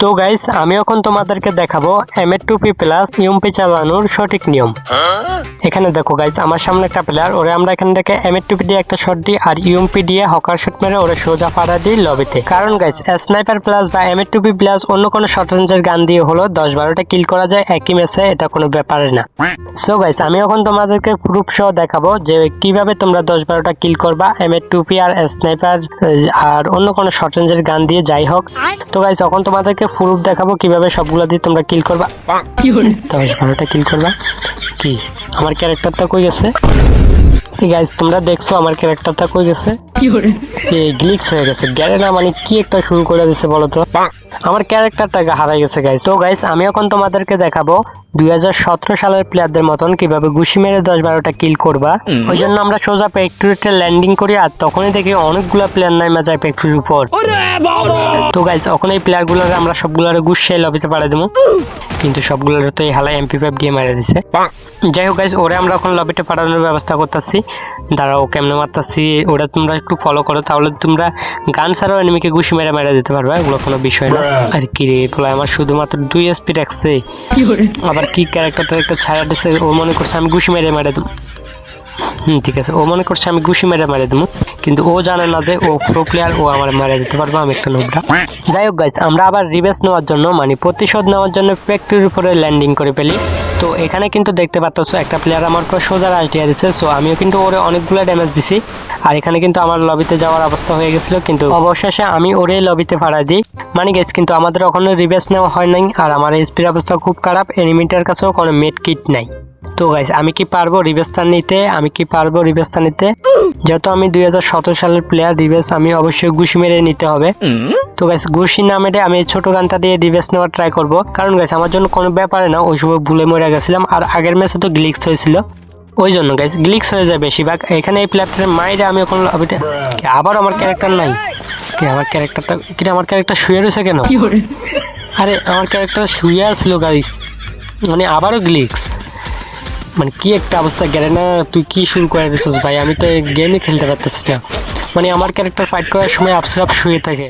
তো গাইস আমি এখন তোমাদেরকে দেখাবো এম এ টুপি প্লাস ইউমপি চালানোর সঠিক নিয়ম। এখানে দেখো গাইস আমার সামনে একটা প্লেয়ার ওরে আমরা এখান থেকে এম এ টুপি দিয়ে একটা শট দিই আর ইউমপি দিয়ে হকার শট মেরে ওরে সোজা পাড়া দিই লবিতে কারণ গাইস স্নাইপার প্লাস বা এম এ টুপি প্লাস অন্য কোনো শর্ট রেঞ্জের গান দিয়ে হলো দশ বারোটা কিল করা যায় একই ম্যাচে এটা কোনো ব্যাপারে না। সো গাইস আমি এখন তোমাদেরকে প্রুফ সহ দেখাবো যে কীভাবে তোমরা দশ বারোটা কিল করবা এম এ টুপি আর স্নাইপার আর অন্য কোনো শর্ট রেঞ্জের গান দিয়ে যাই হোক। তো গাইস এখন তোমাদেরকে প্রুফ দেখাবো কীভাবে সবগুলো দিয়ে তোমরা কিল করবা। দশ বারোটা কিল করবা। কি? আমার ক্যারেক্টারটা কই গেছে? গাইজ তোমরা দেখছ আমার ক্যারেক্টারটা কই গেছে? এই গ্লিক্স হয়ে গেছে? গ্যারে না মানে কি একটা শুরু করে দিছে বলো তো আমার ক্যারেক্টারটা হারাই গেছে গাইস তো গাইস আমি এখন তোমাদেরকে দেখাবো দুই হাজার সতেরো সালের প্লেয়ারদের মতন কীভাবে ঘুষি মেরে দশ বারোটা কিল করবা। ওই জন্য আমরা সোজা ফ্যাক্টরিতে ল্যান্ডিং করি আর তখনই দেখি অনেকগুলো প্লেয়ার নাইমা যায় ফ্যাক্টরির উপর। তো গাইস এখন এই প্লেয়ারগুলোর আমরা সবগুলোর গুছিয়ে লবিতে পাড়া দেবো। কিন্তু সবগুলোর তো এই হালাই এমপি ফাইভ দিয়ে মেরে দিছে। যাই হোক গাইস ওরে আমরা এখন লবিতে পাঠানোর ব্যবস্থা করতেছি। দাঁড়াও কেমনে মারতাছি? ওটা তোমরা একটু ফলো করো তাহলে তোমরা গান ছাড়াও এনিমিকে ঘুষি মেরে মেরে দিতে পারবে এগুলো কোনো বিষয় না। আর কি রে বলে আমার শুধুমাত্র দুই এসপি রাখছে। আবার কি ক্যারেক্টারটা একটা ছায়া দিছে ও মনে করছে আমি ঘুষি মেরে মেরে দেবো। হুম ঠিক আছে ও মনে করছে আমি ঘুষি মেরে মেরে দেবো। কিন্তু ও জানে না যে ও প্রো প্লেয়ার ও আমার মেরে দিতে পারব, আমি একটা নোবরা যাই হোক গাইস আমরা আবার রিভেস নেওয়ার জন্য মানে প্রতিশোধ নেওয়ার জন্য ফ্যাক্টরির উপরে ল্যান্ডিং করে ফেলি। তো এখানে কিন্তু দেখতে পাচ্ছ, একটা প্লেয়ার আমার উপর সোজা রাশ দিয়ে দিচ্ছে সো আমিও কিন্তু ওরে অনেকগুলো ড্যামেজ দিছি। আর এখানে কিন্তু আমার লবিতে যাওয়ার অবস্থা হয়ে গেছিল, কিন্তু অবশেষে আমি ওরে লবিতে ভাড়া দিই। মানে গেছ কিন্তু আমাদের ওখানে রিভেস নেওয়া হয় নাই, আর আমার এসপির অবস্থা খুব খারাপ এনিমিটার কাছেও কোনো মেড কিট নাই। তো গাইস আমি কি পারব রিভেস্তান নিতে? আমি কি পারব রিভেস্তান নিতে? যেহেতু আমি দুই হাজার সতেরো সালের প্লেয়ার রিভেস আমি অবশ্যই ঘুষি মেরে নিতে হবে। তো গাইস ঘুষি না মেরে আমি ছোট গানটা দিয়ে রিভেস নেওয়ার ট্রাই করব। কারণ গাইস আমার জন্য কোনো ব্যাপারে না ওই সময় ভুলে মরে গেছিলাম। আর আগের ম্যাচে তো গ্লিক্স হয়েছিল। ওই জন্য গাইস গ্লিক্স হয়ে যায় বেশিরভাগ। এখানে এই প্লেয়ারটার মাইরে আমি এখন আবার আমার ক্যারেক্টার নাই? কি আমার ক্যারেক্টারটা কি আমার ক্যারেক্টার শুয়ে রয়েছে কেন? আরে আমার ক্যারেক্টার শুয়ে ছিল গাইস মানে আবারও গ্লিক্স মানে কি একটা অবস্থা গেলে না তুই কি শুরু করে দিছিস ভাই? আমি তো গেমই খেলতে পারতেছি না। মানে আমার ক্যারেক্টার ফাইট করার সময় আপসে আপ শুয়ে থাকে।